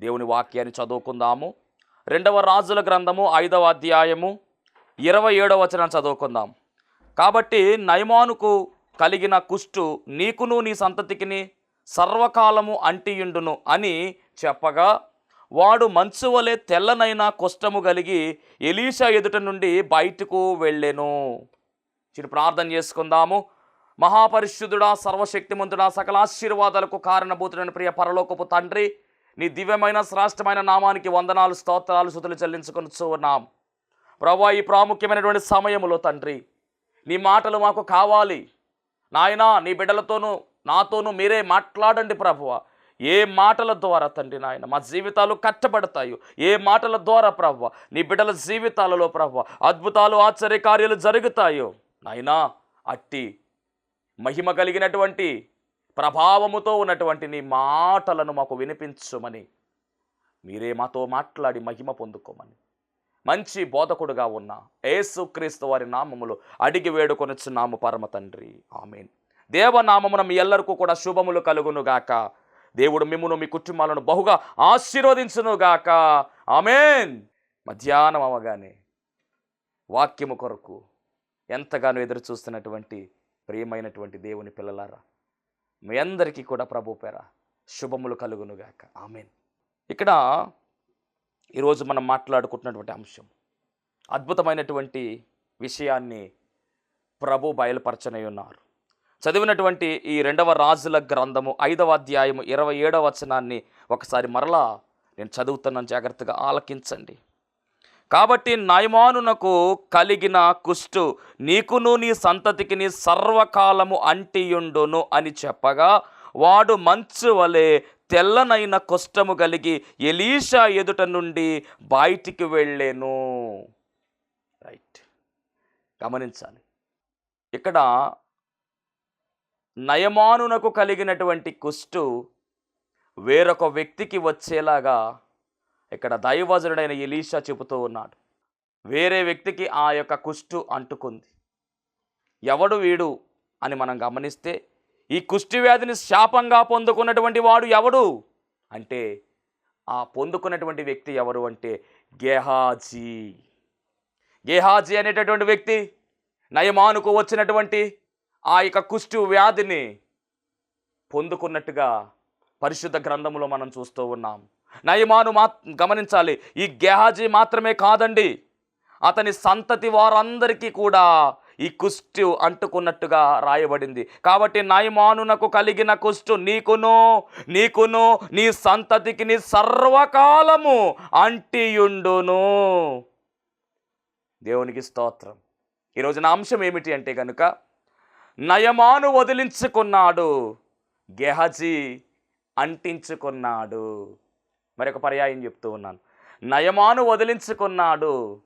దేవుని వాక్యాన్ని చదువుకుందాము. రెండవ రాజుల గ్రంథము ఐదవ అధ్యాయము ఇరవై ఏడవ వచనం చదువుకుందాం. కాబట్టి నయమానుకు కలిగిన కుష్టు నీకును నీ సంతతికిని సర్వకాలము అంటియుండును అని చెప్పగా వాడు మంచు వలె తెల్లనైన కుష్టము కలిగి ఎలీషా ఎదుట నుండి బయటకు వెళ్ళెను. చిరు ప్రార్థన చేసుకుందాము. మహాపరిశుద్ధుడా సర్వశక్తిమంతుడా సకల ఆశీర్వాదాలకు కారణభూతుడైన ప్రియ పరలోకపు తండ్రి నీ దివ్యమైన శ్రేష్టమైన నామానికి వందనాలు స్తోత్రాలు శుతులు చెల్లించుకొని ఉన్నాం. ప్రభా ఈ ప్రాముఖ్యమైనటువంటి సమయములో తండ్రి నీ మాటలు మాకు కావాలి. నాయనా నీ బిడ్డలతోనూ నాతోనూ మీరే మాట్లాడండి ప్రభువ. ఏ మాటల ద్వారా తండ్రి నాయన మా జీవితాలు కట్టబడతాయో ఏ మాటల ద్వారా ప్రభు నీ బిడ్డల జీవితాలలో ప్రభు అద్భుతాలు ఆశ్చర్యకార్యాలు జరుగుతాయో నాయనా అట్టి మహిమ కలిగినటువంటి ప్రభావముతో ఉన్నటువంటి నీ మాటలను మాకు వినిపించమని. మీరే మాతో మాట్లాడి మహిమ పొందుకోమని. మంచి బోధకుడుగా ఉన్న యేసుక్రీస్తు వారి నామములు అడిగి వేడుకొనిచ్చున్నాము పరమ తండ్రి. ఆమెన్. దేవనామమున మీ ఎల్లరికూ కూడా శుభములు కలుగునుగాక దేవుడు మిమ్మును మీ కుటుంబాలను బహుగా ఆశీర్వదించునుగాక ఆమెన్. మధ్యాహ్నం అవగానే వాక్యము కొరకు ఎంతగానో ఎదురు చూస్తున్నటువంటి ప్రియమైనటువంటి దేవుని పిల్లలారా మీ అందరికీ కూడా ప్రభు పేర శుభములు కలుగునుగాక ఆమెన్. ఇక్కడ ఈరోజు మనం మాట్లాడుకుంటున్నటువంటి అంశం అద్భుతమైనటువంటి విషయాన్ని ప్రభు బయలుపరచనై ఉన్నారు చదివినటువంటి ఈ రెండవ రాజుల గ్రంథము ఐదవ అధ్యాయము ఇరవై ఏడవ వచనాన్ని ఒకసారి మరలా నేను చదువుతున్నాను జాగ్రత్తగా ఆలకించండి. కాబట్టి నయమానునకు కలిగిన కుష్టు నీకును నీ సంతతికి నీ సర్వకాలము అంటియుండును అని చెప్పగా వాడు మంచు వలె తెల్లనైన కుష్టము కలిగి ఎలీషా ఎదుట నుండి బయటికి వెళ్ళాను. రైట్. గమనించాలి. ఇక్కడ నయమానునకు కలిగినటువంటి కుష్టు వేరొక వ్యక్తికి వచ్చేలాగా ఇక్కడ దైవజనుడైన ఎలీషా చెబుతూ ఉన్నాడు వేరే వ్యక్తికి ఆ యొక్క కుష్టు అంటుకుంది. ఎవడు వీడు అని మనం గమనిస్తే ఈ కుష్టి వ్యాధిని శాపంగా పొందుకున్నటువంటి వాడు ఎవడు? అంటే ఆ పొందుకున్నటువంటి వ్యక్తి ఎవరు అంటే గేహాజీ. గేహాజీ అనేటటువంటి వ్యక్తి నయమానుకు వచ్చినటువంటి ఆ యొక్క కుష్టి వ్యాధిని పొందుకున్నట్టుగా పరిశుద్ధ గ్రంథంలో మనం చూస్తూ ఉన్నాం. నయమాను మా గమనించాలి. ఈ గెహాజీ మాత్రమే కాదండి. అతని సంతతి వారందరికీ కూడా ఈ కుష్టు అంటుకున్నట్టుగా రాయబడింది. కాబట్టి నయమానునకు కలిగిన కుష్టు నీకును నీకును నీ సంతతికి నీ సర్వకాలము అంటియుండును. దేవునికి స్తోత్రం. ఈరోజు నా అంశం ఏమిటి అంటే కనుక నయమాను వదిలించుకున్నాడు గెహజీ అంటించుకున్నాడు. మరొక పర్యాయం చెప్తూ ఉన్నాను. నయమాను వదిలించుకున్నాడు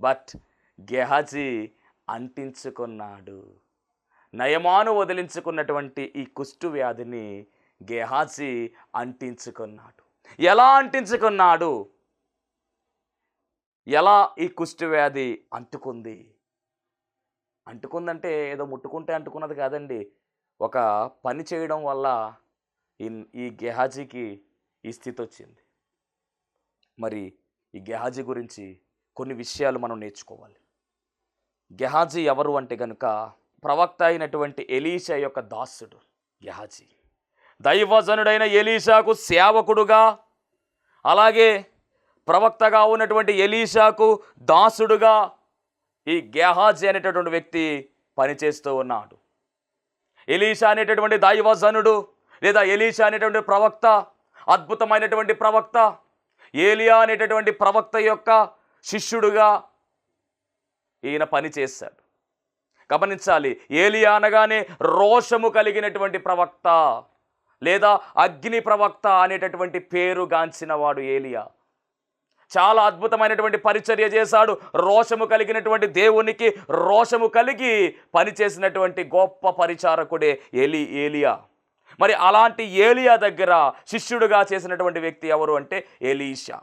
బట్ గెహజీ అంటించుకున్నాడు. నయమాను వదిలించుకున్నటువంటి ఈ కుష్టు వ్యాధిని గెహాజీ అంటించుకున్నాడు. ఎలా అంటించుకున్నాడు? ఎలా ఈ కుష్టు వ్యాధి అంటుకుంది? అంటుకుందంటే ఏదో ముట్టుకుంటే అంటుకున్నది కాదండి. ఒక పని చేయడం వల్ల ఈ ఈ గెహాజీకి ఈ స్థితి వచ్చింది మరి ఈ గెహాజీ గురించి కొన్ని విషయాలు మనం నేర్చుకోవాలి. గెహాజీ ఎవరు అంటే కనుక ప్రవక్త అయినటువంటి ఎలీషా యొక్క దాసుడు గెహాజీ. దైవజనుడైన ఎలీషాకు సేవకుడుగా అలాగే ప్రవక్తగా ఉన్నటువంటి ఎలీషాకు దాసుడుగా ఈ గెహాజీ అనేటటువంటి వ్యక్తి పనిచేస్తూ ఉన్నాడు. ఎలీషా అనేటటువంటి దైవజనుడు లేదా ఎలీషా అనేటువంటి ప్రవక్త అద్భుతమైనటువంటి ప్రవక్త ఏలియా అనేటటువంటి ప్రవక్త యొక్క శిష్యుడుగా ఈయన పని చేశాడు. గమనించాలి ఏలియా అనగానే రోషము కలిగినటువంటి ప్రవక్త లేదా అగ్ని ప్రవక్త అనేటటువంటి పేరు గాంచినవాడు ఏలియా. చాలా అద్భుతమైనటువంటి పరిచర్య చేశాడు రోషము కలిగినటువంటి దేవునికి రోషము కలిగి పనిచేసినటువంటి గొప్ప పరిచారకుడే ఎలి ఏలియా. మరి అలాంటి ఏలియా దగ్గర శిష్యుడుగా చేసినటువంటి వ్యక్తి ఎవరు అంటే ఎలీషా.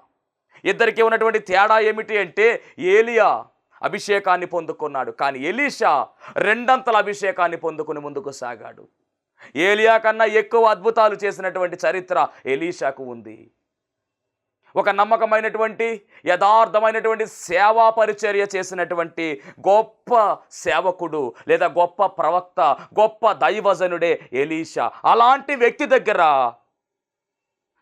ఇద్దరికి ఉన్నటువంటి తేడా ఏమిటి అంటే ఏలియా అభిషేకాన్ని పొందుకున్నాడు. కానీ ఎలీషా రెండంతల అభిషేకాన్ని పొందుకుని ముందుకు సాగాడు. ఏలియా కన్నా ఎక్కువ అద్భుతాలు చేసినటువంటి చరిత్ర ఎలీషాకు ఉంది. ఒక నమ్మకమైనటువంటి యథార్థమైనటువంటి సేవా పరిచర్య చేసినటువంటి గొప్ప సేవకుడు లేదా గొప్ప ప్రవక్త గొప్ప దైవజనుడే ఎలీషా. అలాంటి వ్యక్తి దగ్గర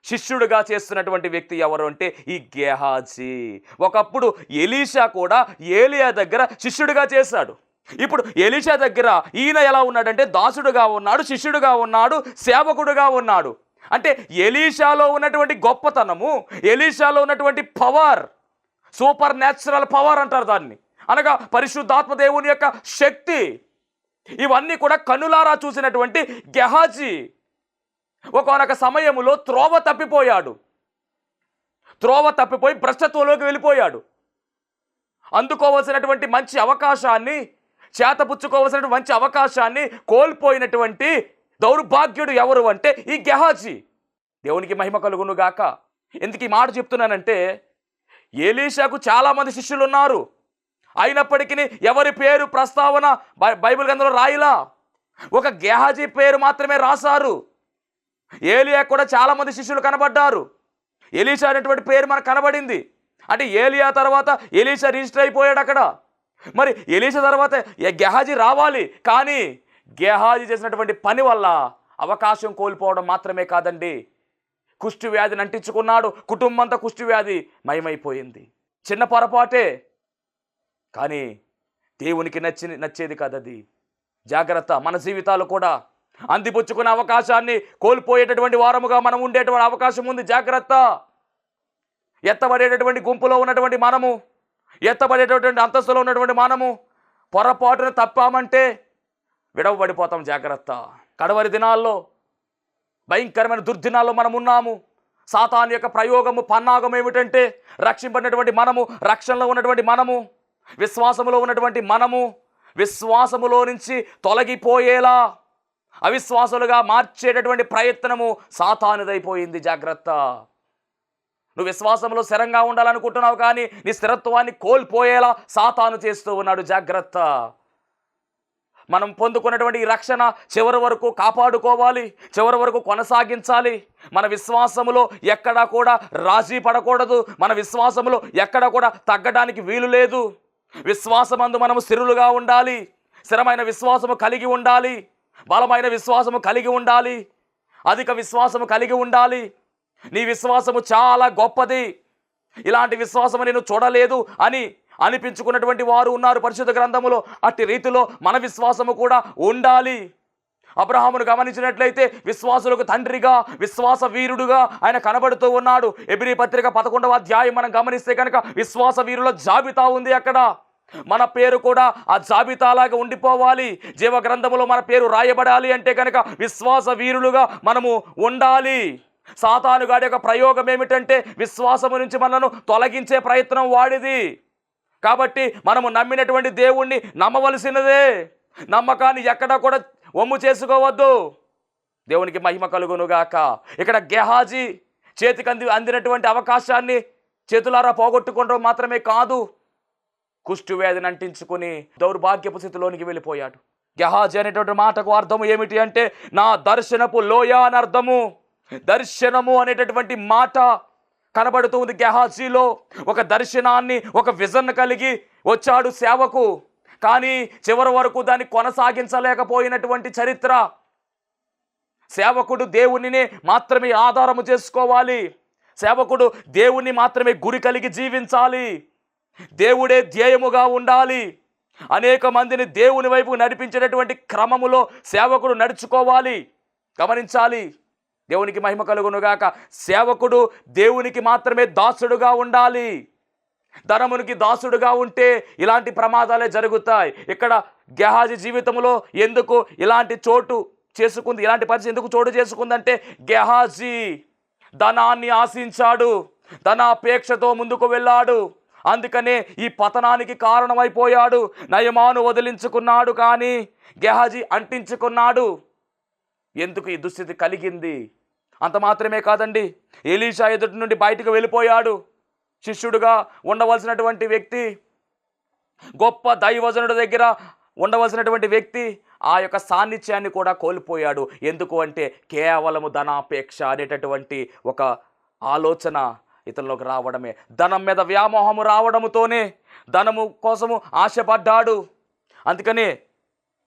శిష్యుడిగా చేస్తున్నటువంటి వ్యక్తి ఎవరు అంటే ఈ గెహాజీ. ఒకప్పుడు ఎలీషా కూడా ఏలియా దగ్గర శిష్యుడిగా చేశాడు. ఇప్పుడు ఎలీషా దగ్గర ఈయన ఎలా ఉన్నాడంటే దాసుడుగా ఉన్నాడు శిష్యుడుగా ఉన్నాడు సేవకుడుగా ఉన్నాడు. అంటే ఎలీషాలో ఉన్నటువంటి గొప్పతనము ఎలీషాలో ఉన్నటువంటి పవర్ సూపర్ న్యాచురల్ పవర్ అంటారు దాన్ని. అనగా పరిశుద్ధాత్మ దేవుని యొక్క శక్తి. ఇవన్నీ కూడా కనులారా చూసినటువంటి గెహాజీ. ఒకనొక సమయములో త్రోవ తప్పిపోయాడు. త్రోవ తప్పిపోయి భ్రష్టత్వంలోకి వెళ్ళిపోయాడు. అందుకోవలసినటువంటి మంచి అవకాశాన్ని చేతపుచ్చుకోవలసినటువంటి మంచి అవకాశాన్ని కోల్పోయినటువంటి దౌర్భాగ్యుడు ఎవరు అంటే ఈ గెహాజీ. దేవునికి మహిమ కలుగును గాక ఎందుకు ఈ మాట చెప్తున్నానంటే ఏలీషాకు చాలామంది శిష్యులు ఉన్నారు అయినప్పటికీ ఎవరి పేరు ప్రస్తావన బై- బైబిల్ గ్రంథంలో రాయిలా? ఒక గెహాజీ పేరు మాత్రమే రాశారు. ఏలియా కూడా చాలామంది శిష్యులు కనబడ్డారు. ఎలీషా అనేటువంటి పేరు మనకు కనబడింది. అంటే ఏలియా తర్వాత ఎలీషా రిజిస్టర్ అయిపోయాడు అక్కడ. మరి ఎలీషా తర్వాత గెహాజీ రావాలి. కానీ గేహాజీ చేసినటువంటి పని వల్ల అవకాశం కోల్పోవడం మాత్రమే కాదండి. కుష్టి వ్యాధిని అంటించుకున్నాడు కుటుంబంతో కుష్టి వ్యాధి మయమైపోయింది. చిన్న పొరపాటే కానీ దేవునికి నచ్చి నచ్చేది కాదది. జాగ్రత్త మన జీవితాలు కూడా అందిపుచ్చుకునే అవకాశాన్ని కోల్పోయేటటువంటి వారముగా మనం ఉండేటువంటి అవకాశం ఉంది. జాగ్రత్త. ఎత్తబడేటటువంటి గుంపులో ఉన్నటువంటి మనము ఎత్తబడేటటువంటి అంతస్తులో ఉన్నటువంటి మనము పొరపాటును తప్పామంటే విడవబడిపోతాం జాగ్రత్త. కడవరి దినాల్లో భయంకరమైన దుర్దినాల్లో మనం ఉన్నాము సాతాన్ యొక్క ప్రయోగము పన్నాగం ఏమిటంటే రక్షింపడినటువంటి మనము రక్షణలో ఉన్నటువంటి మనము విశ్వాసములో ఉన్నటువంటి మనము విశ్వాసములో నుంచి తొలగిపోయేలా అవిశ్వాసులుగా మార్చేటటువంటి ప్రయత్నము సాతానుదైపోయింది. జాగ్రత్త. నువ్వు విశ్వాసంలో స్థిరంగా ఉండాలనుకుంటున్నావు కానీ నీ స్థిరత్వాన్ని కోల్పోయేలా సాతాను చేస్తూ ఉన్నాడు. జాగ్రత్త. మనం పొందుకున్నటువంటి ఈ రక్షణ చివరి వరకు కాపాడుకోవాలి చివరి వరకు కొనసాగించాలి. మన విశ్వాసములో ఎక్కడా కూడా రాజీ పడకూడదు. మన విశ్వాసములో ఎక్కడా కూడా తగ్గడానికి వీలు లేదు. విశ్వాసమందు మనము స్థిరులుగా ఉండాలి. స్థిరమైన విశ్వాసము కలిగి ఉండాలి. బలమైన విశ్వాసము కలిగి ఉండాలి. అధిక విశ్వాసము కలిగి ఉండాలి. నీ విశ్వాసము చాలా గొప్పది. ఇలాంటి విశ్వాసము నేను చూడలేదు అని అనిపించుకున్నటువంటి వారు ఉన్నారు పరిశుద్ధ గ్రంథములో. అట్టి రీతిలో మన విశ్వాసము కూడా ఉండాలి. అబ్రహామును గమనించినట్లయితే విశ్వాసులకు తండ్రిగా విశ్వాస వీరుడుగా ఆయన కనబడుతూ ఉన్నాడు. ఎబ్రి పత్రిక పదకొండవ అధ్యాయం మనం గమనిస్తే కనుక విశ్వాస వీరుల జాబితా ఉంది అక్కడ. మన పేరు కూడా ఆ జాబితాలాగా ఉండిపోవాలి. జీవ గ్రంథములో మన పేరు రాయబడాలి అంటే కనుక విశ్వాస వీరులుగా మనము ఉండాలి. సాతానుగాడి యొక్క ప్రయోగం ఏమిటంటే విశ్వాసము నుంచి మనను తొలగించే ప్రయత్నం వాడిది. కాబట్టి మనము నమ్మినటువంటి దేవుణ్ణి నమ్మవలసినదే. నమ్మకాన్ని ఎక్కడ కూడా ఒమ్ము చేసుకోవద్దు. దేవునికి మహిమ కలుగునుగాక. ఇక్కడ గెహాజీ చేతికి అంది అందినటువంటి అవకాశాన్ని చేతులారా పోగొట్టుకోవడం మాత్రమే కాదు. కుష్టు అంటించుకుని దౌర్భాగ్యపు స్థితిలోనికి వెళ్ళిపోయాడు. గెహాజీ అనేటువంటి మాటకు అర్థము ఏమిటి అంటే నా దర్శనపు లోయ అని అర్థము. దర్శనము అనేటటువంటి మాట కనబడుతూ ఉంది గెహాజీలో. ఒక దర్శనాన్ని ఒక విజన్ కలిగి వచ్చాడు సేవకు. కానీ చివరి వరకు దాన్ని కొనసాగించలేకపోయినటువంటి చరిత్ర. సేవకుడు దేవునినే మాత్రమే ఆధారము చేసుకోవాలి. సేవకుడు దేవుణ్ణి మాత్రమే గురి కలిగి జీవించాలి. దేవుడే ధ్యేయముగా ఉండాలి. అనేక మందిని దేవుని వైపు నడిపించేటటువంటి క్రమములో సేవకుడు నడుచుకోవాలి. గమనించాలి. దేవునికి మహిమ కలుగునుగాక. సేవకుడు దేవునికి మాత్రమే దాసుడుగా ఉండాలి. ధనమునికి దాసుడుగా ఉంటే ఇలాంటి ప్రమాదాలే జరుగుతాయి. ఇక్కడ గెహాజీ జీవితంలో ఎందుకు ఇలాంటి చోటు చేసుకుంది ఇలాంటి పరిస్థితి ఎందుకు చోటు చేసుకుందంటే గెహాజీ ధనాన్ని ఆశించాడు. ధనాపేక్షతో ముందుకు వెళ్ళాడు. అందుకనే ఈ పతనానికి కారణమైపోయాడు. నయమాను వదిలించుకున్నాడు కానీ గెహాజీ అంటించుకున్నాడు. ఎందుకు ఈ దుస్థితి కలిగింది? అంత మాత్రమే కాదండి. ఎలీషా ఎదుటి నుండి బయటకు వెళ్ళిపోయాడు. శిష్యుడుగా ఉండవలసినటువంటి వ్యక్తి గొప్ప దైవజనుడి దగ్గర ఉండవలసినటువంటి వ్యక్తి ఆ యొక్క సాన్నిధ్యాన్ని కూడా కోల్పోయాడు. ఎందుకు అంటే కేవలము ధనాపేక్ష అనేటటువంటి ఒక ఆలోచన ఇతనిలోకి రావడమే. ధనం మీద వ్యామోహము రావడముతోనే ధనము కోసము ఆశపడ్డాడు. అందుకనే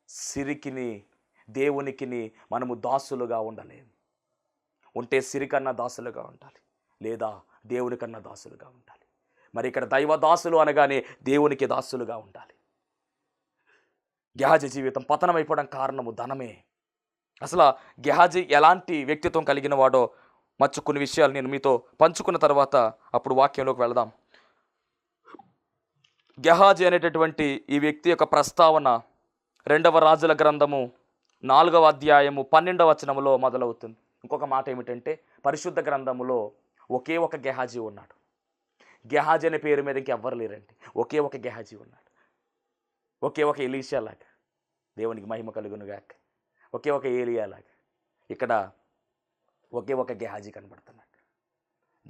సిరికిని దేవునికిని మనము దాసులుగా ఉండలేము. ఉంటే సిరికన్నా దాసులుగా ఉండాలి లేదా దేవునికన్నా దాసులుగా ఉండాలి. మరి ఇక్కడ దైవ దాసులు అనగానే దేవునికి దాసులుగా ఉండాలి. గెహాజీ జీవితం పతనమైపోవడం కారణము ధనమే. అసలు గెహాజీ ఎలాంటి వ్యక్తిత్వం కలిగిన వాడో మచ్చు కొన్ని విషయాలు నేను మీతో పంచుకున్న తర్వాత అప్పుడు వాక్యంలోకి వెళదాం. గెహాజీ అనేటటువంటి ఈ వ్యక్తి యొక్క ప్రస్తావన రెండవ రాజుల గ్రంథము నాలుగవ అధ్యాయము పన్నెండవ వచనములో మొదలవుతుంది. ఇంకొక మాట ఏమిటంటే పరిశుద్ధ గ్రంథములో ఒకే ఒక గెహాజీ ఉన్నాడు. గెహాజీ అనే పేరు మీద ఇంకెవ్వరు లేరండి. ఒకే ఒక గెహాజీ ఉన్నాడు. ఒకే ఒక ఎలీషా లాగా. దేవునికి మహిమ కలుగునుగాక ఒకే ఒక ఏలియాలాగా ఇక్కడ ఒకే ఒక గెహాజీ కనబడుతున్నాడు.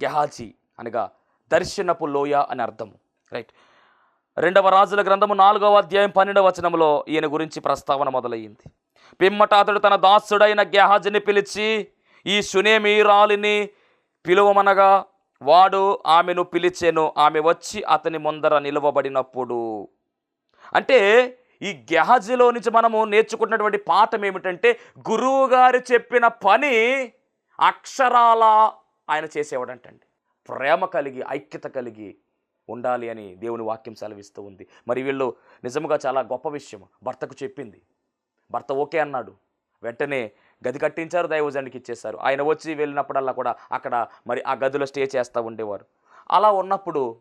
గెహాజీ అనగా దర్శనపు లోయ అని అర్థము. రైట్. రెండవ రాజుల గ్రంథము నాలుగవ అధ్యాయం పన్నెండవ వచనంలో ఈయన గురించి ప్రస్తావన మొదలయ్యింది. పిమ్మట అతడు తన దాసుడైన గెహాజిని పిలిచి ఈ సునేమీరాలిని పిలువమనగా వాడు ఆమెను పిలిచెను ఆమె వచ్చి అతని ముందర నిలువబడినప్పుడు. అంటే ఈ గెహజీలో నుంచి మనము నేర్చుకున్నటువంటి పాఠం ఏమిటంటే గురువు గారు చెప్పిన పని అక్షరాల ఆయన చేసేవాడంటండి. ప్రేమ కలిగి ఐక్యత కలిగి ఉండాలి అని దేవుని వాక్యం సెలవిస్తూ ఉంది. మరి వీళ్ళు నిజముగా చాలా గొప్ప విషయం. భర్తకు చెప్పింది భర్త ఓకే అన్నాడు. వెంటనే గది కట్టించారు దైవజనుడికి ఇచ్చేశారు. ఆయన వచ్చి వెళ్ళినప్పుడల్లా కూడా అక్కడ మరి ఆ గదిలో స్టే చేస్తూ ఉండేవారు. అలా ఉన్నప్పుడు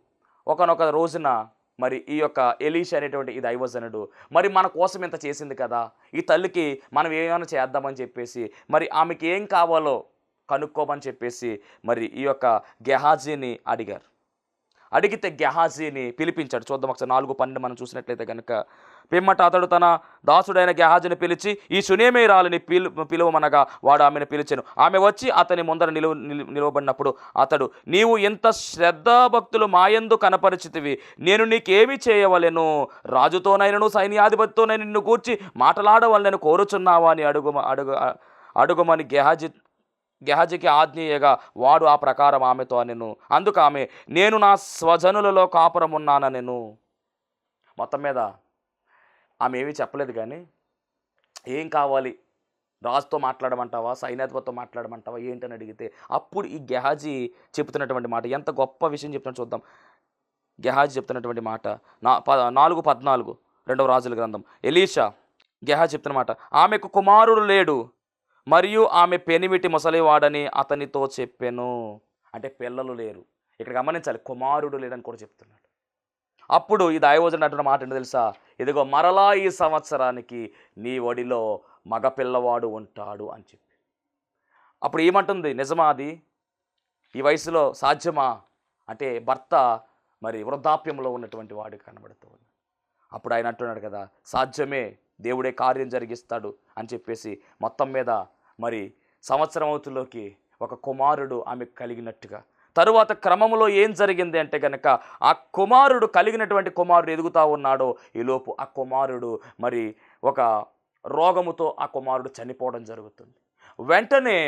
ఒకనొక రోజున మరి ఈ యొక్క ఎలీష్ అనేటువంటి ఈ దైవజనుడు మరి మన కోసం ఇంత చేసింది కదా? ఈ తల్లికి మనం ఏమైనా చేద్దామని చెప్పేసి మరి ఆమెకి ఏం కావాలో కనుక్కోమని చెప్పేసి మరి ఈ యొక్క గెహాజీని అడిగారు. అడిగితే గెహాజీని పిలిపించాడు. చూద్దాం ఒకసారి నాలుగు పన్నెండు మనం చూసినట్లయితే కనుక పిమ్మట అతడు తన దాసుడైన గెహాజీని పిలిచి ఈ సునేమేరాలని పిలు పిలువమనగా వాడు ఆమెను పిలిచాను. ఆమె వచ్చి అతని ముందర నిలువ నిలు- నిలువబడినప్పుడు అతడు నీవు ఇంత శ్రద్ధాభక్తులు మాయందు కనపరిచితివి. నేను నీకేమి చేయవలెను. రాజుతోనైనను సైన్యాధిపతితోనైనా నిన్ను కూర్చి మాటలాడవలనని కోరుచున్నావా అని అడుగు అడుగు అడుగుమని గెహాజీ గెహజికి ఆజ్ఞేయగా వాడు ఆ ప్రకారం ఆమెతో అనెను. అందుకు ఆమె నేను నా స్వజనులలో కాపురమున్నానెను మొత్తం మీద ఆమె ఏమీ చెప్పలేదు కానీ ఏం కావాలి? రాజుతో మాట్లాడమంటావా? సైన్యాధిపతితో మాట్లాడమంటావా? ఏంటని అడిగితే అప్పుడు ఈ గెహాజీ చెప్తున్నటువంటి మాట ఎంత గొప్ప విషయం చెప్తున్నా చూద్దాం. గెహాజీ చెప్తున్నటువంటి మాట నా ప నాలుగు పద్నాలుగు రెండవ రాజుల గ్రంథం. ఎలీషా గెహాజీ చెప్తున్న మాట ఆమెకు కుమారుడు లేడు. మరియు ఆమె పెనిమిటి ముసలివాడని అతనితో చెప్పెను. అంటే పిల్లలు లేరు. ఇక్కడ గమనించాలి కుమారుడు లేడని కూడా చెప్తున్నాడు. అప్పుడు ఈ ఆయోజన అంటున్న మాట ఏంటో తెలుసా? ఇదిగో మరలా ఈ సంవత్సరానికి నీ ఒడిలో మగ పిల్లవాడు ఉంటాడు అని చెప్పి. అప్పుడు ఏమంటుంది? నిజమా అది? ఈ వయసులో సాధ్యమా? అంటే భర్త మరి వృద్ధాప్యంలో ఉన్నటువంటి వాడు కనబడుతూ ఉన్నాడు అప్పుడు ఆయన అంటున్నాడు కదా సాధ్యమే దేవుడే కార్యం జరిగిస్తాడు అని చెప్పేసి మొత్తం మీద మరి సంవత్సరం అవుతులోకి ఒక కుమారుడు ఆమెకు కలిగినట్టుగా. తరువాత క్రమంలో ఏం జరిగింది అంటే కనుక ఆ కుమారుడు కలిగినటువంటి కుమారుడు ఎదుగుతా ఉన్నాడో ఈలోపు ఆ కుమారుడు మరి ఒక రోగముతో ఆ కుమారుడు చనిపోవడం జరుగుతుంది. వెంటనే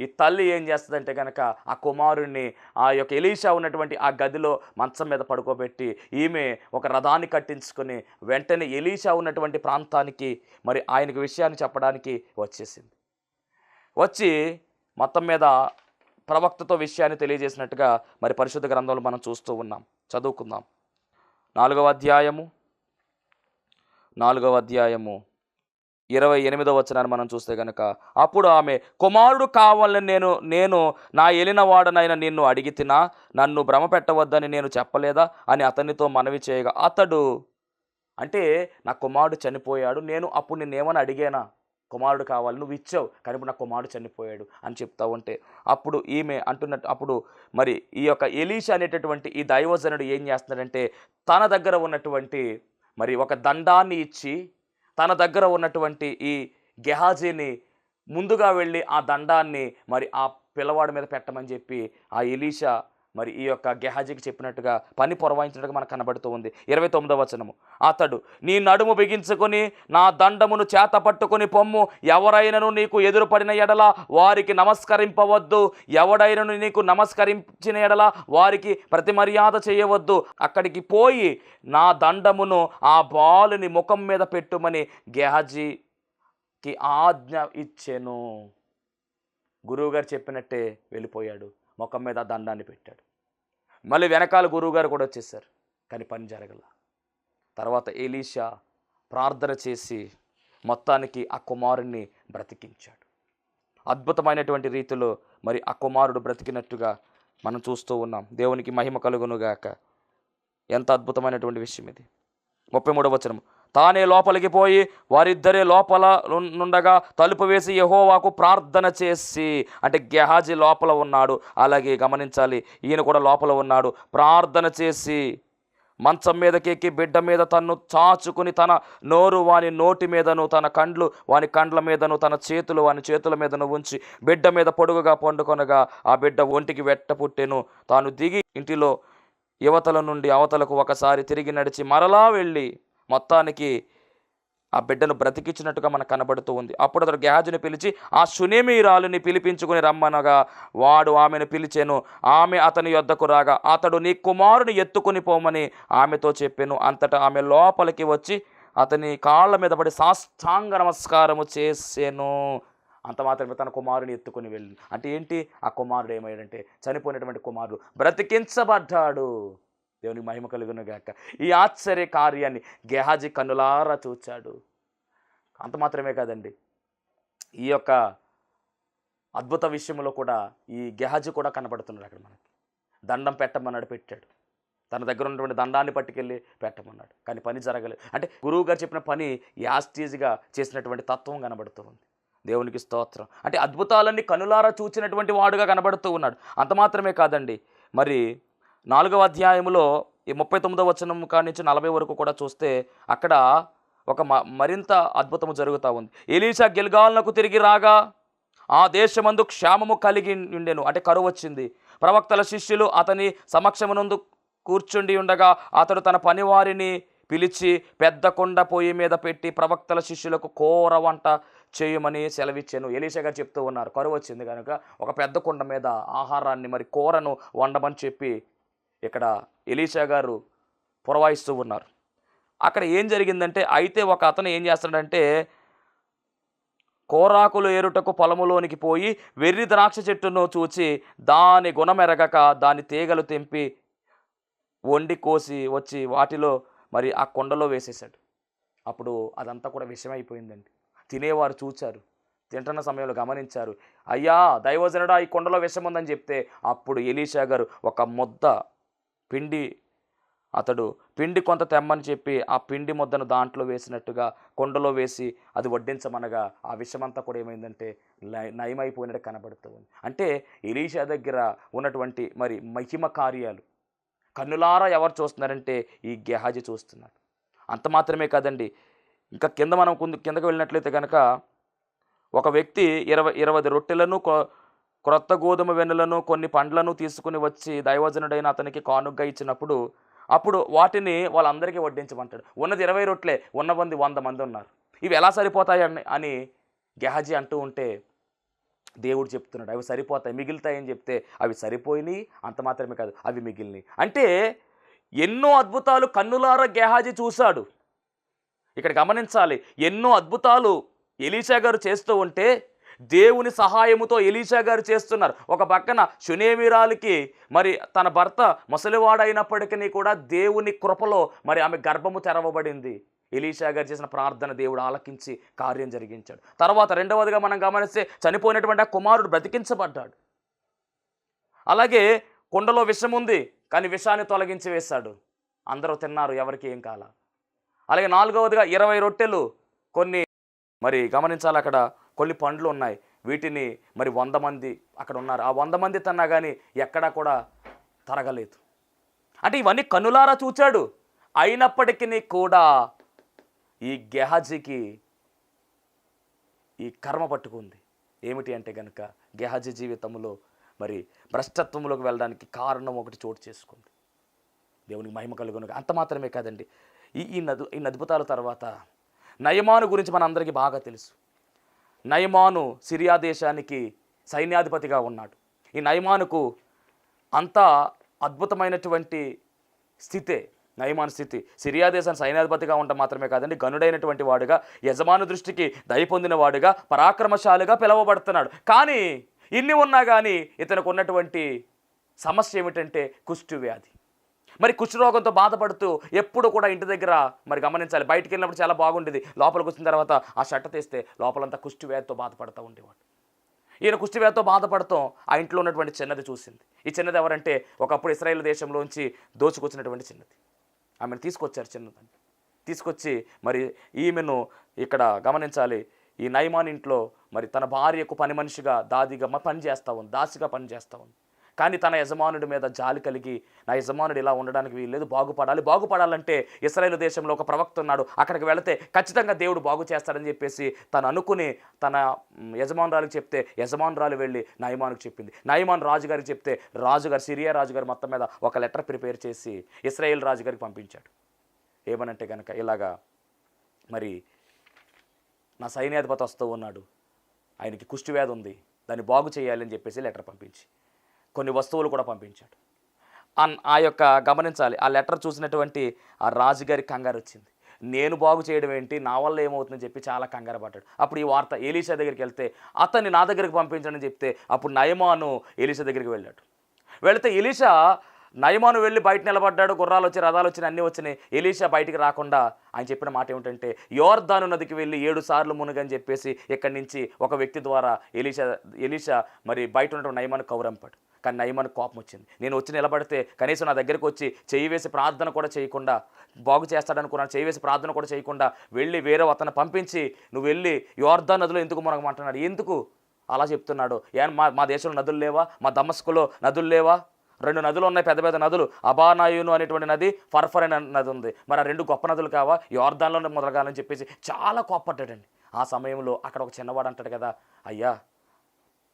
ఈ తల్లి ఏం చేస్తుందంటే కనుక ఆ కుమారుడిని ఆ యొక్క ఎలీషా ఉన్నటువంటి ఆ గదిలో మంచం మీద పడుకోబెట్టి ఈమె ఒక రథాన్ని కట్టించుకొని వెంటనే ఎలీషా ఉన్నటువంటి ప్రాంతానికి మరి ఆయనకు విషయాన్ని చెప్పడానికి వచ్చేసింది. వచ్చి మొత్తం మీద ప్రవక్తతో విషయాన్ని తెలియజేసినట్టుగా మరి పరిశుద్ధ గ్రంథంలో మనం చూస్తూ ఉన్నాం. చదువుకుందాం. నాలుగవ అధ్యాయము. నాలుగవ అధ్యాయము. ఇరవై ఎనిమిదవ వచనాన్ని మనం చూస్తే కనుక అప్పుడు ఆమె కుమారుడు కావాలని నేను నేను నా ఏలినవాడనైన నిన్ను అడిగి తినా నన్ను భ్రమ పెట్టవద్దని నేను చెప్పలేదా? అని అతనితో మనవి చేయగా అతడు అంటే నా కుమారుడు చనిపోయాడు నేను అప్పుడు నిన్నేమని అడిగానా? కుమారుడు కావాలి నువ్వు ఇచ్చావు కానీ ఇప్పుడు నా కుమారుడు చనిపోయాడు అని చెప్తా ఉంటే అప్పుడు ఈమె అంటున్నట్టు అప్పుడు మరి ఈ యొక్క ఎలీషా అనేటటువంటి ఈ దైవజనుడు ఏం చేస్తున్నాడంటే తన దగ్గర ఉన్నటువంటి మరి ఒక దండాన్ని ఇచ్చి తన దగ్గర ఉన్నటువంటి ఈ గెహాజీని ముందుగా వెళ్ళి ఆ దండాన్ని మరి ఆ పిల్లవాడి మీద పెట్టమని చెప్పి ఆ ఎలీషా మరి ఈ యొక్క గెహాజీకి చెప్పినట్టుగా పని పొరవాయించినట్టుగా మనకు కనబడుతూ ఉంది. ఇరవై తొమ్మిదవ వచనము. అతడు నీ నడుము బిగించుకొని నా దండమును చేత పట్టుకొని పొమ్ము. ఎవరైనను నీకు ఎదురుపడిన ఎడల వారికి నమస్కరింపవద్దు. ఎవడైనను నీకు నమస్కరించిన ఎడల వారికి ప్రతి మర్యాద చేయవద్దు. అక్కడికి పోయి నా దండమును ఆ బాలుని ముఖం మీద పెట్టుమని గెహాజీకి ఆజ్ఞ ఇచ్చెను. గురువుగారు చెప్పినట్టే వెళ్ళిపోయాడు. ముఖం మీద దండాన్ని పెట్టాడు. మళ్ళీ వెనకాల గురువుగారు కూడా వచ్చేసారు. కానీ పని జరగల. తర్వాత ఎలీషా ప్రార్థన చేసి మొత్తానికి ఆ కుమారుణ్ణి బ్రతికించాడు. అద్భుతమైనటువంటి రీతిలో మరి ఆ కుమారుడు బ్రతికినట్టుగా మనం చూస్తూ ఉన్నాం. దేవునికి మహిమ కలుగునుగాక. ఎంత అద్భుతమైనటువంటి విషయం ఇది. ముప్పై మూడవ వచనం తానే లోపలికి పోయి వారిద్దరే లోపల నుండగా తలుపు వేసి యహోవాకు ప్రార్థన చేసి అంటే గెహాజీ లోపల ఉన్నాడు. అలాగే గమనించాలి ఈయన కూడా లోపల ఉన్నాడు. ప్రార్థన చేసి మంచం మీదకెక్కి బిడ్డ మీద తన్ను చాచుకుని తన నోరు వాని నోటి మీదను తన కండ్లు వాని కండ్ల మీదను తన చేతులు వాని చేతుల మీదను ఉంచి బిడ్డ మీద పొడుగుగా పండుకొనగా ఆ బిడ్డ ఒంటికి వెట్ట పుట్టెను. తాను దిగి ఇంటిలో యువతల నుండి అవతలకు ఒకసారి తిరిగి నడిచి మరలా వెళ్ళి మొత్తానికి ఆ బిడ్డను బ్రతికించినట్టుగా మనకు కనబడుతూ ఉంది. అప్పుడు అతడు గ్యాజుని పిలిచి ఆ సునేమీరాలుని పిలిపించుకుని రమ్మనగా. వాడు ఆమెను పిలిచాను. ఆమె అతని యొద్దకు రాగా అతడు నీ కుమారుని ఎత్తుకుని పోమని ఆమెతో చెప్పాను. అంతటా ఆమె లోపలికి వచ్చి అతని కాళ్ళ మీద పడి సాష్టాంగ నమస్కారము చేసాను. అంత మాత్రమే తన కుమారుని ఎత్తుకుని వెళ్ళి అంటే ఏంటి? ఆ కుమారుడు ఏమయ్యాడంటే చనిపోయినటువంటి కుమారుడు బ్రతికించబడ్డాడు. దేవునికి మహిమ కలుగును గాక. ఈ ఆశ్చర్య కార్యాన్ని గెహాజీ కన్నులారా చూచాడు. అంత మాత్రమే కాదండి. ఈ యొక్క అద్భుత విషయంలో కూడా ఈ గెహాజీ కూడా కనబడుతున్నాడు అక్కడ మనకి. దండం పెట్టమన్నాడు పెట్టాడు. తన దగ్గర ఉన్నటువంటి దండాన్ని పట్టుకెళ్ళి పెట్టమన్నాడు. కానీ పని జరగలేదు అంటే గురువు గారు చెప్పిన పని యాస్టీజ్గా చేసినటువంటి తత్వం కనబడుతూ ఉంది. దేవునికి స్తోత్రం. అంటే అద్భుతాలన్నీ కనులారా చూచినటువంటి వాడుగా కనబడుతూ ఉన్నాడు. అంత మాత్రమే కాదండి. మరి నాలుగవ అధ్యాయంలో ఈ ముప్పై తొమ్మిదవ వచనం కానించి నుంచి నలభై వరకు కూడా చూస్తే అక్కడ ఒక మ- మరింత అద్భుతము జరుగుతూ ఉంది. ఎలీషా గిల్గాల్నకు తిరిగి రాగా ఆ దేశమందు క్షామము కలిగి ఉండెను. అంటే కరువు వచ్చింది. ప్రవక్తల శిష్యులు అతని సమక్షమునందు కూర్చుండి ఉండగా అతడు తన పనివారిని పిలిచి పెద్ద కొండ పొయ్యి మీద పెట్టి ప్రవక్తల శిష్యులకు కూర వంట చేయమని సెలవిచ్చాను. ఎలీషా గారు చెప్తూ ఉన్నారు. కరువు వచ్చింది కనుక ఒక పెద్ద కొండ మీద ఆహారాన్ని మరి కూరను వండమని చెప్పి ఇక్కడ ఎలీషా గారు పురవాయిస్తూ ఉన్నారు. అక్కడ ఏం జరిగిందంటే అయితే ఒక అతను ఏం చేస్తాడంటే కోరాకులు ఏరుటకు పొలములోనికి పోయి వెర్రి ద్రాక్ష చెట్టును చూచి దాని గుణమెరగక దాని తీగలు తెంపి వండి కోసి వచ్చి వాటిలో మరి ఆ కొండలో వేసేసాడు అప్పుడు అదంతా కూడా విషమైపోయిందండి. తినేవారు చూచారు. తింటున్న సమయంలో గమనించారు. అయ్యా దైవజనుడా ఈ కొండలో విషం ఉందని చెప్తే అప్పుడు ఎలీషా గారు ఒక ముద్ద పిండి అతడు పిండి కొంత తెమ్మని చెప్పి ఆ పిండి ముద్దను దాంట్లో వేసినట్టుగా కొండలో వేసి అది వడ్డించమనగా ఆ విషమంతా కూడా ఏమైందంటే నయమైపోయినట్టు కనబడుతూ ఉంది. అంటే ఎలీషా దగ్గర ఉన్నటువంటి మరి మహిమ కార్యాలు. కన్నులారా ఎవరు చూస్తున్నారంటే ఈ గెహాజీ చూస్తున్నాడు. అంత మాత్రమే కాదండి. ఇంకా కింద మనం కిందకు వెళ్ళినట్లయితే కనుక ఒక వ్యక్తి ఇరవై ఇరవై రొట్టెలను క్రొత్త గోధుమ వెన్నులను కొన్ని పండ్లను తీసుకుని వచ్చి దైవజనుడైన అతనికి కానుగ్గా ఇచ్చినప్పుడు అప్పుడు వాటిని వాళ్ళందరికీ వడ్డించమంటాడు. ఉన్నది ఇరవై రొట్లే ఉన్న మంది వంద మంది ఉన్నారు. ఇవి ఎలా సరిపోతాయని అని గెహజీ అంటూ ఉంటే దేవుడు చెప్తున్నాడు. అవి సరిపోతాయి మిగులుతాయని చెప్తే అవి సరిపోయినాయి అంత మాత్రమే కాదు అవి మిగిలినాయి. అంటే ఎన్నో అద్భుతాలు కన్నులారా గెహాజీ చూశాడు. ఇక్కడ గమనించాలి ఎన్నో అద్భుతాలు ఎలీషా గారు చేస్తూ ఉంటే దేవుని సహాయముతో ఎలీషా గారు చేస్తున్నారు. ఒక పక్కన శునేమిరాలకి మరి తన భర్త ముసలివాడైనప్పటికీ కూడా దేవుని కృపలో మరి ఆమె గర్భము తెరవబడింది. ఎలీషా గారు చేసిన ప్రార్థన దేవుడు ఆలకించి కార్యం జరిగించాడు. తర్వాత రెండవదిగా మనం గమనిస్తే చనిపోయినటువంటి ఆ కుమారుడు బ్రతికించబడ్డాడు. అలాగే కుండలో విషం ఉంది కానీ విషాన్ని తొలగించి వేశాడు. అందరూ తిన్నారు ఎవరికి ఏం కాల. అలాగే నాలుగవదిగా ఇరవై రొట్టెలు కొన్ని మరి గమనించాలి అక్కడ. కొన్ని పండ్లు ఉన్నాయి. వీటిని మరి వంద మంది అక్కడ ఉన్నారు. ఆ వంద మంది తన్నా కానీ ఎక్కడా కూడా తరగలేదు. అంటే ఇవన్నీ కనులారా చూచాడు. అయినప్పటికీ కూడా ఈ గెహజీకి ఈ కర్మ పట్టుకుంది. ఏమిటి అంటే కనుక గెహజీ జీవితంలో మరి భ్రష్టత్వంలోకి వెళ్ళడానికి కారణం ఒకటి చోటు చేసుకుంది. దేవునికి మహిమ కలుగును అంత మాత్రమే కాదండి. ఈ ఈ నదు ఈ అద్భుతాల తర్వాత నయమాను గురించి మనందరికీ బాగా తెలుసు. నయమాను సిరియా దేశానికి సైన్యాధిపతిగా ఉన్నాడు. ఈ నయమానుకు అంతా అద్భుతమైనటువంటి స్థితే నయమాన్ స్థితి. సిరియా దేశాన్ని సైన్యాధిపతిగా ఉండటం మాత్రమే కాదండి గనుడైనటువంటి వాడుగా యజమాను దృష్టికి దయ పొందిన వాడుగా పరాక్రమశాలిగా పిలువబడుతున్నాడు. కానీ ఇన్ని ఉన్నా కానీ ఇతనికి ఉన్నటువంటి సమస్య ఏమిటంటే కుష్టి వ్యాధి. మరి కుష్ఠరోగంతో బాధపడుతూ ఎప్పుడు కూడా ఇంటి దగ్గర మరి గమనించాలి. బయటికి వెళ్ళినప్పుడు చాలా బాగుండేది. లోపలికి వచ్చిన తర్వాత ఆ షర్ట్ తీస్తే లోపలంతా కుష్టి వ్యాధితో బాధపడుతూ ఉండేవాడు. ఈయన కుష్టి వ్యాధితో బాధపడతాం ఆ ఇంట్లో ఉన్నటువంటి చిన్నది చూసింది. ఈ చిన్నది ఎవరంటే ఒకప్పుడు ఇస్రాయేల్ దేశంలోంచి దోచుకొచ్చినటువంటి చిన్నది. ఆమెను తీసుకొచ్చారు చిన్నదాన్ని. తీసుకొచ్చి మరి ఈమెను ఇక్కడ గమనించాలి. ఈ నైమాన్ ఇంట్లో మరి తన భార్యకు పని మనిషిగా దాదిగా పని చేస్తూ ఉంది దాసిగా పని చేస్తూ ఉంది. కానీ తన యజమానుడి మీద జాలి కలిగి నా యజమానుడు ఇలా ఉండడానికి వీల్లేదు బాగుపడాలి. బాగుపడాలంటే ఇస్రాయేల్ దేశంలో ఒక ప్రవక్త ఉన్నాడు. అక్కడికి వెళితే ఖచ్చితంగా దేవుడు బాగు చేస్తాడని చెప్పేసి తను అనుకుని తన మ్, చెప్తే యజమానురాలు వెళ్ళి నయమానుకు చెప్పింది. నయమాన్ రాజుగారికి చెప్తే రాజుగారు సిరియా రాజుగారు మొత్తం మీద ఒక లెటర్ ప్రిపేర్ చేసి ఇస్రాయేల్ రాజుగారికి పంపించాడు. ఏమనంటే కనుక ఇలాగా మరి నా సైన్యాధిపతి వస్తూ ఉన్నాడు. ఆయనకి కుష్టివ్యాధి ఉంది. దాన్ని బాగు చేయాలని చెప్పేసి లెటర్ పంపించి. కొన్ని వస్తువులు కూడా పంపించాడు. అన్- ఆ యొక్క గమనించాలి. ఆ లెటర్ చూసినటువంటి ఆ రాజుగారి కంగారు వచ్చింది నేను బాగు చేయడం ఏంటి? నా వల్ల ఏమవుతుందని చెప్పి చాలా కంగారు పడ్డాడు అప్పుడు ఈ వార్త ఎలీషా దగ్గరికి వెళ్తే అతన్ని నా దగ్గరికి పంపించడని చెప్తే అప్పుడు నయమాను ఎలీషా దగ్గరికి వెళ్ళాడు. వెళితే ఎలీషా నయమాను వెళ్ళి బయట నిలబడ్డాడు గుర్రాలు వచ్చి రథాలు వచ్చినాయి అన్నీ వచ్చినాయి. ఎలీషా బయటికి రాకుండా ఆయన చెప్పిన మాట ఏమిటంటే యోర్ధాను నదికి వెళ్ళి ఏడు సార్లు మునుగని చెప్పేసి ఇక్కడి నుంచి ఒక వ్యక్తి ద్వారా ఎలీషా ఎలీషా మరి బయట ఉన్నటువంటి నయమాను కౌరంపాడు కానీ నయమాను కోపం వచ్చింది. నేను వచ్చి నిలబడితే కనీసం నా దగ్గరికి వచ్చి చేయి వేసి ప్రార్థన కూడా చేయకుండా బాగు చేస్తాడనుకున్నాను చేయి వేసి ప్రార్థన కూడా చేయకుండా వెళ్ళి వేరే అతను పంపించి నువ్వు వెళ్ళి యోర్దా నదిలో ఎందుకు మునగమంటున్నాడు? ఎందుకు? అలా చెప్తున్నాడు. ఏం మా మా దేశంలో నదులు లేవా? మా దమస్కులో నదులు లేవా? రెండు నదులు ఉన్నాయి పెద్ద పెద్ద నదులు. అబానాయును అనేటువంటి నది ఫర్ఫర్ అనే నది ఉంది. మరి ఆ రెండు గొప్ప నదులు కావా? యోర్దాన్లోనే మొదలగాలని చెప్పేసి చాలా కోప్పడ్డాడండి. ఆ సమయంలో అక్కడ ఒక చిన్నవాడు అంటాడు కదా అయ్యా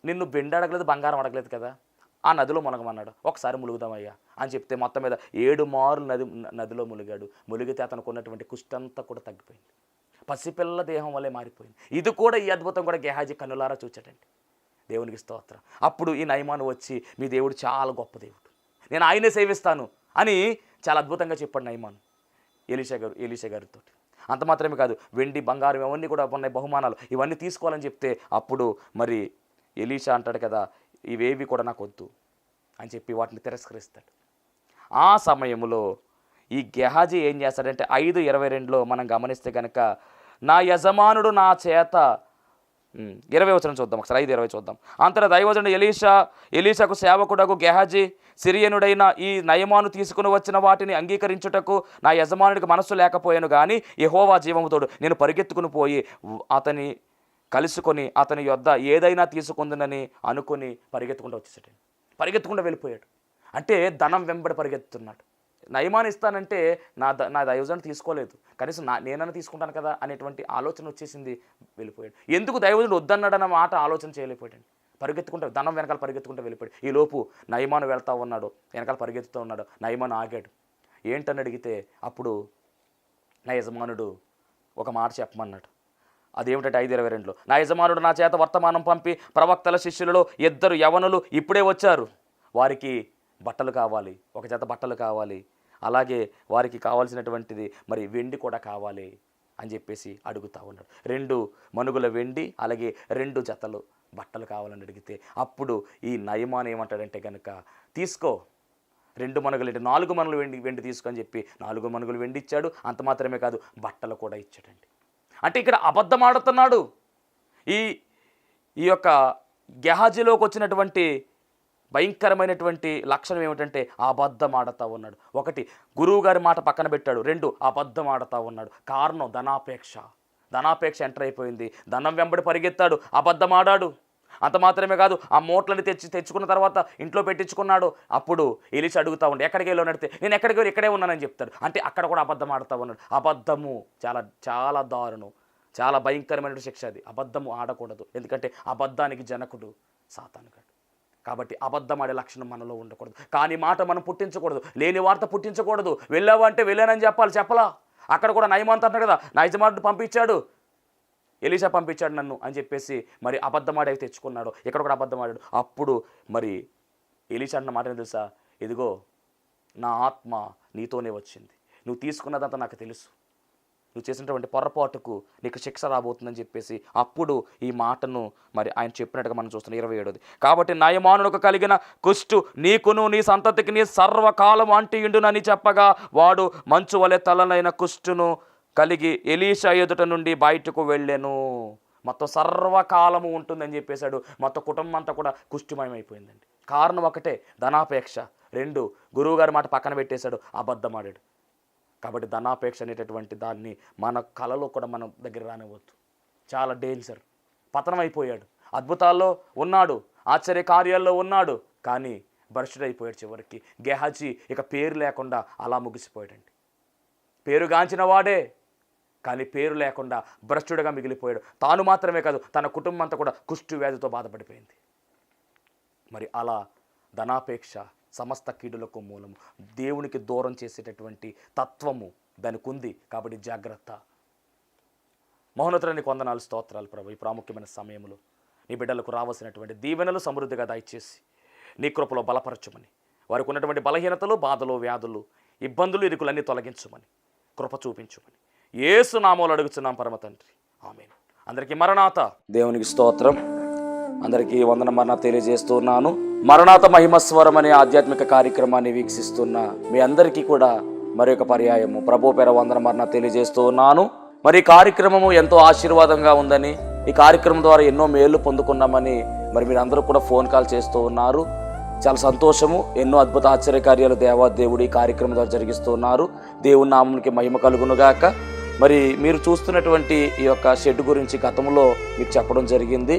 నిన్ను బెండ అడగలేదు బంగారం అడగలేదు కదా? ఆ నదిలో మునగమన్నాడు. ఒకసారి ములుగుదామయ్యా అని చెప్తే మొత్తం మీద ఏడు మారులు నది నదిలో ములిగాడు. ములిగితే అతనికి ఉన్నటువంటి కుష్టంతా కూడా తగ్గిపోయింది. పసిపిల్ల దేహం వల్లే మారిపోయింది. ఇది కూడా ఈ అద్భుతం కూడా గెహాజీ కన్నులారా చూచాడండి. దేవునికి స్తోత్రం. అప్పుడు ఈ నయమాను వచ్చి మీ దేవుడు చాలా గొప్ప దేవుడు. నేను ఆయనే సేవిస్తాను అని చాలా అద్భుతంగా చెప్పాడు నయమాను. ఎలీషా గారు ఎలీషా గారితో అంత మాత్రమే కాదు వెండి బంగారం ఇవన్నీ కూడా ఉన్నాయి బహుమానాలు. ఇవన్నీ తీసుకోవాలని చెప్తే అప్పుడు మరి ఎలీషా అంటాడు కదా ఇవేవి కూడా నాకు వద్దు అని చెప్పి వాటిని తిరస్కరిస్తాడు. ఆ సమయంలో ఈ గెహాజీ ఏం చేస్తాడంటే ఐదు ఇరవై రెండులో మనం గమనిస్తే కనుక నా యజమానుడు నా చేత ఇరవై వచనం చూద్దాం ఒకసారి ఐదు ఇరవై చూద్దాం. అంతటా దైవజనుడు ఎలీషా ఎలీషాకు సేవకుడకు గెహాజీ సిరియనుడైన ఈ నయమాను తీసుకుని వచ్చిన వాటిని అంగీకరించుటకు నా యజమానుడికి మనస్సు లేకపోయాను కానీ యహోవా జీవముతోడు నేను పరిగెత్తుకుని పోయి అతని కలుసుకొని అతని యొద్ద ఏదైనా తీసుకుందునని అనుకుని పరిగెత్తుకుంటూ వచ్చేసాడు. పరిగెత్తుకుంటూ వెళ్ళిపోయాడు. అంటే ధనం వెంబడి పరిగెత్తుతున్నాడు. నయమాన్ ఇస్తానంటే నా ద నా దైవజనం తీసుకోలేదు. కనీసం నా నేనన్నా తీసుకుంటాను కదా అనేటువంటి ఆలోచన వచ్చేసింది వెళ్ళిపోయాడు. ఎందుకు దైవజనుడు వద్దన్నాడన్న మాట ఆలోచన చేయలేకపోయాడు పరిగెత్తుకుంటూ ధనం వెనకాల పరిగెత్తుకుంటూ వెళ్ళిపోయాడు. ఈ లోపు నయమాను వెళ్తా ఉన్నాడు. వెనకాల పరిగెత్తుతూ ఉన్నాడు. నయమాను ఆగాడు. ఏంటని అడిగితే అప్పుడు నా యజమానుడు ఒక మాట చెప్పమన్నాడు. అదేమిటంటే ఐదు ఇరవై రెండులో నా యజమానుడు నా చేత వర్తమానం పంపి ప్రవక్తల శిష్యులలో ఇద్దరు యవనులు ఇప్పుడే వచ్చారు. వారికి బట్టలు కావాలి. ఒక చేత బట్టలు కావాలి. అలాగే వారికి కావాల్సినటువంటిది మరి వెండి కూడా కావాలి అని చెప్పేసి అడుగుతా ఉన్నాడు. రెండు మనుగుల వెండి అలాగే రెండు జతలు బట్టలు కావాలని అడిగితే అప్పుడు ఈ నయమాన్ ఏమంటాడంటే కనుక తీసుకో రెండు మనుగులు అంటే నాలుగు మనుగులు వెండి వెండి తీసుకొని చెప్పి నాలుగు మనుగులు వెండి ఇచ్చాడు. అంత మాత్రమే కాదు బట్టలు కూడా ఇచ్చాడండి. అంటే ఇక్కడ అబద్ధం ఆడుతున్నాడు. ఈ ఈ యొక్క గెహాజీలోకి వచ్చినటువంటి భయంకరమైనటువంటి లక్షణం ఏమిటంటే అబద్ధం ఆడుతూ ఉన్నాడు. ఒకటి గురువుగారి మాట పక్కన పెట్టాడు. రెండు అబద్ధం ఆడతా ఉన్నాడు. కారణం ధనాపేక్ష. ధనాపేక్ష ఎంటర్ అయిపోయింది. ధనం వెంబడి పరిగెత్తాడు. అబద్ధం ఆడాడు అంత మాత్రమే కాదు ఆ మూటలని తెచ్చి తెచ్చుకున్న తర్వాత ఇంట్లో పెట్టించుకున్నాడు. అప్పుడు ఎలిసి అడుగుతా ఉండే ఎక్కడికి వెళ్ళి నడితే నేను ఎక్కడికి వెళ్ళి ఇక్కడే ఉన్నానని చెప్తాడు. అంటే అక్కడ కూడా అబద్ధం ఆడుతూ ఉన్నాడు. అబద్ధము చాలా చాలా దారుణం. చాలా భయంకరమైన శిక్ష అది. అబద్ధము ఆడకూడదు. ఎందుకంటే అబద్ధానికి జనకుడు సాతానుగాడు. కాబట్టి అబద్ధమాడే లక్షణం మనలో ఉండకూడదు. కానీ మాట మనం పుట్టించకూడదు. లేని వార్త పుట్టించకూడదు. వెళ్ళావు అంటే వెళ్ళానని చెప్పాలి చెప్పలా? అక్కడ కూడా నయమంత కదా నా యజమానుడు పంపించాడు. ఎలీసా పంపించాడు నన్ను అని చెప్పేసి మరి అబద్ధమాడే తెచ్చుకున్నాడు. ఇక్కడ కూడా అబద్ధమాడాడు. అప్పుడు మరి ఎలీసా అన్న మాట తెలుసా? ఇదిగో నా ఆత్మ నీతోనే వచ్చింది. నువ్వు తీసుకున్నదంతా నాకు తెలుసు. నువ్వు చేసినటువంటి పొరపాటుకు నీకు శిక్ష రాబోతుందని చెప్పేసి అప్పుడు ఈ మాటను మరి ఆయన చెప్పినట్టుగా మనం చూస్తున్నాం. ఇరవై ఏడోది. కాబట్టి నయమానులకు కలిగిన కుష్టు నీకును నీ సంతతికి నీ సర్వకాలం అంటియుండునని చెప్పగా వాడు మంచు వలె తలనైన కుష్టును కలిగి ఎలీషా ఎదుట నుండి బయటకు వెళ్ళాను. మొత్తం సర్వకాలము ఉంటుందని చెప్పేశాడు. మొత్తం కుటుంబం అంతా కూడా కుష్టిమయమైపోయిందండి. కారణం ఒకటే ధనాపేక్ష. రెండు గురువుగారి మాట పక్కన పెట్టేశాడు అబద్ధమాడాడు. కాబట్టి ధనాపేక్ష అనేటటువంటి దాన్ని మన కళలో కూడా మనం దగ్గర రానివ్వద్దు. చాలా డేంజర్. పతనం అయిపోయాడు అద్భుతాల్లో ఉన్నాడు. ఆశ్చర్య కార్యాల్లో ఉన్నాడు. కానీ భ్రష్టుడైపోయాడు చివరికి. గెహాజీ ఇక పేరు లేకుండా అలా ముగిసిపోయాడండి. పేరుగాంచిన వాడే. కానీ పేరు లేకుండా భ్రష్టుడిగా మిగిలిపోయాడు. తాను మాత్రమే కాదు తన కుటుంబం అంతా కూడా కుష్టు వ్యాధితో బాధపడిపోయింది. మరి అలా ధనాపేక్ష సమస్త కీడులకు మూలము. దేవునికి దూరం చేసేటటువంటి తత్వము దానికి ఉంది కాబట్టి జాగ్రత్త. మౌనతులని కొందనాలు స్తోత్రాలు ప్రభు. ఈ ప్రాముఖ్యమైన సమయంలో నీ బిడ్డలకు రావాల్సినటువంటి దీవెనలు సమృద్ధిగా దయచేసి నీ కృపలో బలపరచుమని. వారికి ఉన్నటువంటి బలహీనతలు బాధలు వ్యాధులు ఇబ్బందులు ఇరుకులన్నీ తొలగించుమని. కృప చూపించుమని. ఏసు నామోలు అడుగుతున్నాం పరమ తండ్రి. ఆమె అందరికీ మరణాత. దేవునికి స్తోత్రం. అందరికీ వందన మరణ తెలియజేస్తున్నాను. మరణాత మహిమస్వరం అనే ఆధ్యాత్మిక కార్యక్రమాన్ని వీక్షిస్తున్న మీ అందరికీ కూడా మరి ఒక పర్యాయము. ప్రభు పేర వందన మరణ తెలియజేస్తూ ఉన్నాను. మరి ఈ కార్యక్రమము ఎంతో ఆశీర్వాదంగా ఉందని ఈ కార్యక్రమం ద్వారా ఎన్నో మేళ్ళు పొందుకున్నామని మరి మీరు అందరూ కూడా ఫోన్ కాల్ చేస్తూ ఉన్నారు. చాలా సంతోషము. ఎన్నో అద్భుత ఆశ్చర్యకార్యాలు కార్యాలు దేవుడు ఈ కార్యక్రమం ద్వారా జరిగిస్తున్నారు దేవుని నామంకి మహిమ కలుగునుగాక మరి మీరు చూస్తున్నటువంటి ఈ యొక్క షెడ్ గురించి గతంలో మీకు చెప్పడం జరిగింది.